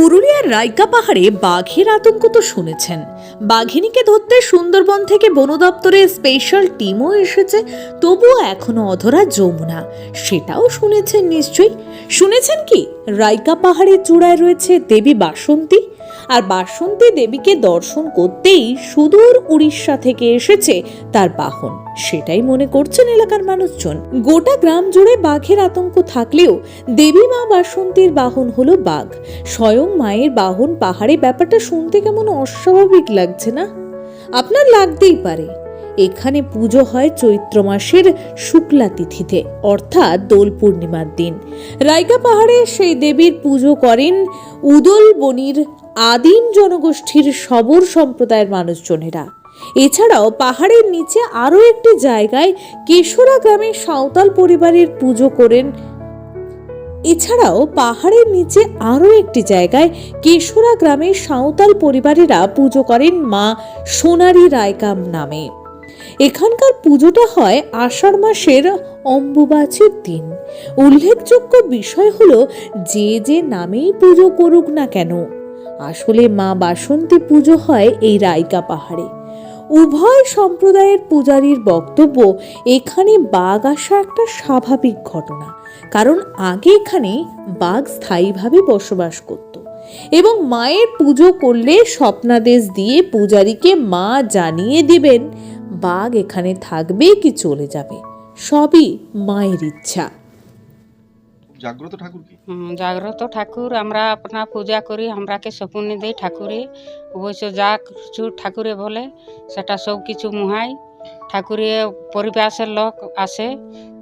পুরুলিয়ার রায়কা পাহাড়ে বাঘের আতঙ্ক তো শুনেছেন। বাঘিনীকে ধরতে সুন্দরবন থেকে বন দপ্তরের স্পেশাল টিমও এসেছে, তবুও এখনও অধরা যমুনা। সেটাও শুনেছেন নিশ্চয়ই। শুনেছেন কি? রায়কা পাহাড়ের চূড়ায় রয়েছে দেবী বাসন্তী আর বাসন্তী দেবীকে দর্শন করতেই সুদূর উড়িষ্যা থেকে এসেছে তার বাহন। সেটাই মনে করছেন এলাকার মানুষজন। গোটা গ্রাম জুড়ে বাঘের আতঙ্ক থাকলেও দেবী মা বাসন্তীর বাহন হলো বাঘ। স্বয়ং মায়ের বাহন পাহাড়ে। ব্যাপারটা শুনতে কেমন অস্বাভাবিক লাগছে না? আপনার লাগতেই পারে। এখানে পুজো হয় চৈত্র মাসের শুক্লা তিথিতে, অর্থাৎ দোল পূর্ণিমার দিন। রাইকা পাহাড়ে সেই দেবীর পুজো করেন উদল বনির আদিম জনগোষ্ঠীর সবর সম্প্রদায়ের মানুষজনেরা। এছাড়াও পাহাড়ের নিচে আরও একটি জায়গায় কেশরা গ্রামে সাঁওতাল পরিবারের পুজো করেন। এছাড়াও পাহাড়ের নিচে আরও একটি জায়গায় কেশরা গ্রামের সাঁওতাল পরিবারেরা পুজো করেন মা সোনারি রায়কাম নামে। এখানকার পুজোটা হয় আষাঢ় মাসের অম্বুবাচীর দিন। উল্লেখযোগ্য বিষয় হলো যে যে নামেই পুজো করুক না কেন, আসলে মা বাসন্তী পুজো হয় এই রাইকা পাহাড়ে। উভয় সম্প্রদায়ের পূজারীর বক্তব্য, এখানে বাঘ আসা একটা স্বাভাবিক ঘটনা, কারণ আগে এখানে বাঘ স্থায়ীভাবে বসবাস করত। এবং মায়ের পুজো করলে স্বপ্নাদেশ দিয়ে পূজারীকে মা জানিয়ে দিবেন বাঘ এখানে থাকবে কি চলে যাবে? সবই মায়ের ইচ্ছা। জাগ্রত ঠাকুর কি জাগ্রত ঠাকুর আমরা আপনা পূজা করি আমরাকে সপুনি দেই ঠাকুরে। অবশ্য যা কিছু ঠাকুরে বলে সেটা সব কিছু মুহাই। ঠাকুরে পরিবেশের লোক আসে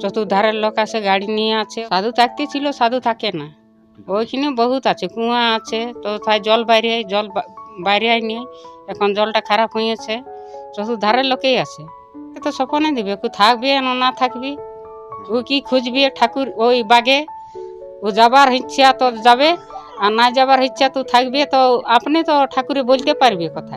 চতুর্ধারের লোক আসে গাড়ি নিয়ে আছে সাধু থাকতে ছিল সাধু থাকে না। ওইখানে বহুত আছে কুয়া আছে তো তাই জল বাইরে জল বাইরে নিয়ে এখন জলটা খারাপ হয়েছে। চতুর্ধারের লোকেই আছে। এ তো সপনে দিবে কেউ থাকবে না না থাকবি? ও কি খুঁজবি ঠাকুর ওই বাগে? ও যাবার ইচ্ছা তো যাবে আর না যাবার ইচ্ছা তো থাকবে তো আপনি তো ঠাকুরে বলতে পারবে কোথায়।